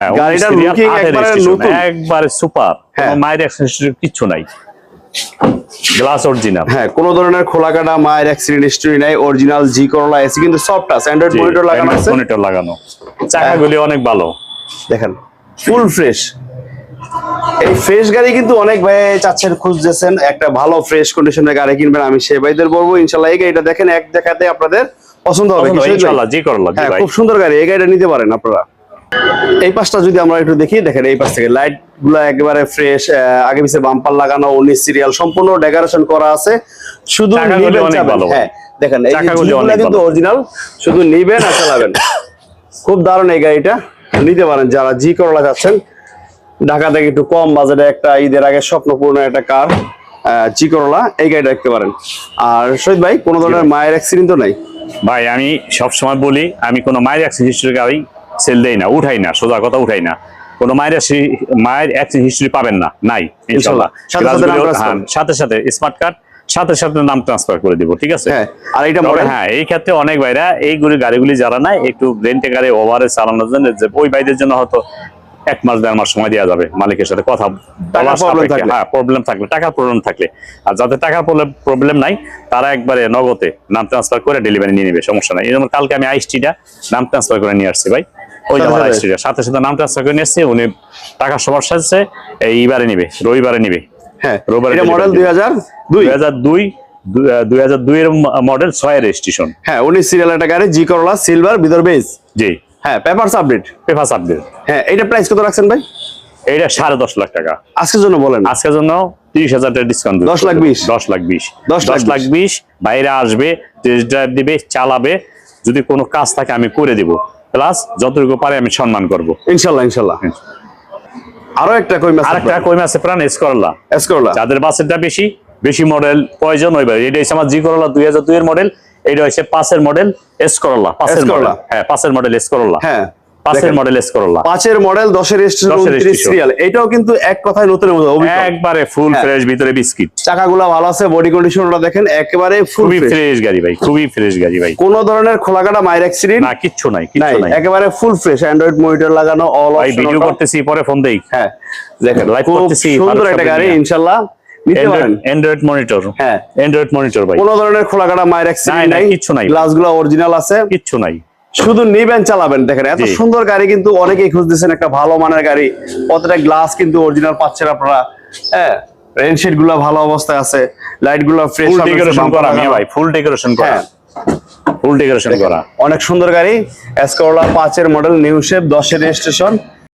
হ্যাঁ, লুকিং একবারে নতুন। একবারে সুপার হ্যাঁ। মায়ের অ্যাক্সেসরি কিচ্ছু নাই। গ্লাস অরিজিনাল হ্যাঁ কোন ধরনের খোলা কাটা মায়ের অ্যাক্সিডেন্ট হিস্টরি নাই অরিজিনাল জি করলা এসি কিন্তু সফট আছে অ্যান্ড্রয়েড মনিটর লাগানো আছে। মনিটর লাগানো। চাকাগুলি অনেক ভালো। দেখেন ফুল ফ্রেশ এই ফ্রেশ গাড়ি কিন্তু অনেক ভাই চাচ্ছেন খুঁজতেছেন একটা ভালো ফ্রেশ কন্ডিশনের গাড়ি কিনবেন আমি সে ভাইদের বলব ইনশাল্লাহ এই গাড়িটা দেখেন এক দেখাতে আপনাদের পছন্দ হবে জি করলা হ্যাঁ খুব সুন্দর গাড়ি এই গাড়িটা নিতে পারেন আপনারা। এই পাশটা যদি আমরা একটু দেখি দেখেন এই পাশ থেকে লাইটগুলো একেবারে ফ্রেশ আগে পিছে বাম্পার লাগানো উনিশ সিরিয়াল সম্পূর্ণ ডেকোরেশন করা আছে। শুধু। হ্যাঁ দেখেন এই কিন্তু অরিজিনাল শুধু নিবেন আর চালাবেন। খুব দারুণ এই গাড়িটা। নিতে পারেন যারা জি করলা যাচ্ছেন ঢাকা থেকে একটু কম বাজেটে একটা ঈদের আগে স্বপ্নপূর্ণ একটা কার জি করলা। এই গাড়িটা দেখতে পারেন। আর শহীদ ভাই কোনো ধরনের মায়ের অ্যাক্সিডেন্ট তো নাই? ভাই আমি সব সময় বলি আমি কোনো মায়ের অ্যাক্সিডেন্ট গাড়ি সেল দেই না উঠাই না সোজা কথা উঠাই না। কোনো মায়ের মায়ের অ্যাক্সিডেন্ট হিস্ট্রি পাবেন না নাই সাথে সাথে। হ্যাঁ, স্মার্ট কার্ড সাথে সাথে নাম ট্রান্সফার করে দিব ঠিক আছে? হ্যাঁ আর তবে মডেল হ্যাঁ এই ক্ষেত্রে অনেক ভাইরা এইগুলি গাড়িগুলি যারা নাই একটু রেন্টে গাড়ি ওভারে চালানোর জন্য যে ওই ভাইদের জন্য হয়তো এক মাস দেড় মাস সময় দেওয়া যাবে মালিকের সাথে কথা থাকলে। হ্যাঁ প্রবলেম থাকলে টাকার প্রবলেম থাকলে। আর যাদের টাকার প্রবলেম নাই তারা একবারে নগদে নাম ট্রান্সফার করে ডেলিভারি নিয়ে নেবে সমস্যা নাই। এই যেমন কালকে আমি আইসটিটা নাম ট্রান্সফার করে নিয়ে আসছি ভাই। ওই যে সাথে আমার সাথে? আইসটিটা সাথে সাথে নাম ট্রান্সফার করে নিয়ে উনি টাকা সবার সাথে এইবারে নিবে রবিবারে নিবে। হ্যাঁ রোববারে মডেল দুই হাজার দুই। হাজার দুই দুই হাজার দুই এর মডেল রেজিস্ট্রেশন হ্যাঁ সিরিয়াল একটা গাড়ি জি করলা সিলভার ভিতর জি। হ্যাঁ পেপারস আপডেট পেপার আপডেট হ্যাঁ এটা প্রাইস কত রাখছেন ভাই? এইটা সাড়ে দশ লাখ টাকা। আজকের জন্য বলেন। আজকের জন্য তিরিশ হাজার টাকা ডিসকাউন্ট 10 লাখ 20 লাখ লাখ দশ লাখ বিশ। বাইরে আসবে টেস্ট ড্রাইভ দিবে চালাবে। যদি কোনো কাজ থাকে আমি করে দিব। প্লাস যতটুকু পারে আমি সম্মান করব। ইনশাল্লাহ ইনশাল্লাহ। আরও একটা কই মাছ আরেকটা কই মাছ প্রাণ? এসকরলা এসকরলা এস করলা যাদের বাসেরটা বেশি বেশি মডেল প্রয়োজন হইবে। এটা হচ্ছে আমার জি করলা দুই হাজার দুই এর মডেল এটা হচ্ছে পাঁচের মডেল এসকরলা পাঁচের মডেল। হ্যাঁ পাঁচের মডেল এসকরলা হ্যাঁ। পাঁচের মডেল এস করলা পাঁচের মডেল দশের সিরিয়াল এটাও কিন্তু এক কথায় নতুনের মতো একবারে ফুল হ্যাঁ। ফ্রেশ ভিতরে বিস্কিট। চাকাগুলো ভালো আছে বডি কন্ডিশনটা দেখেন একেবারে খুবই ফ্রেশ গাড়ি ভাই খুবই ফ্রেশ গাড়ি ভাই। কোন ধরনের খোলাকাটা মায়ের অ্যাক্সিডেন্ট না কিচ্ছু নাই নাই কিচ্ছু নাই। একেবারে ফুল ফ্রেশ অ্যান্ড্রয়েড মনিটর লাগানো অল ভাই ভিডিও করতেছি পরে ফোন দেই। হ্যাঁ দেখেন Live করতেছি, সুন্দর একটা গাড়ি নিতে পারেন। অ্যান্ড্রয়েড মনিটর হ্যাঁ। অ্যান্ড্রয়েড মনিটর ভাই। কোন ধরনের খোলাকাটা নাই, অ্যাক্সিডেন্ট নাই, নাই কিচ্ছু নাই। গ্লাসগুলো অরিজিনাল আছে। কিচ্ছু নাই। শুধু নিবেন চালাবেন দেখেন এত সুন্দর গাড়ি কিন্তু অনেকেই খুঁজতেছেন একটা ভালো মানের গাড়ি। প্রত্যেকটা গ্লাস কিন্তু অরিজিনাল পাচ্ছেন আপনারা। হ্যাঁ রেনশিটগুলো ভালো অবস্থায় আছে লাইটগুলো ফ্রেশ ফুল ডেকোরেশন করা ভাই ফুল ডেকোরেশন করা। হ্যাঁ। ফুল ডেকোরেশন করা। অনেক সুন্দর গাড়ি এসকোলা পাঁচের মডেল নিউ শেপ দশের রেজিস্ট্রেশন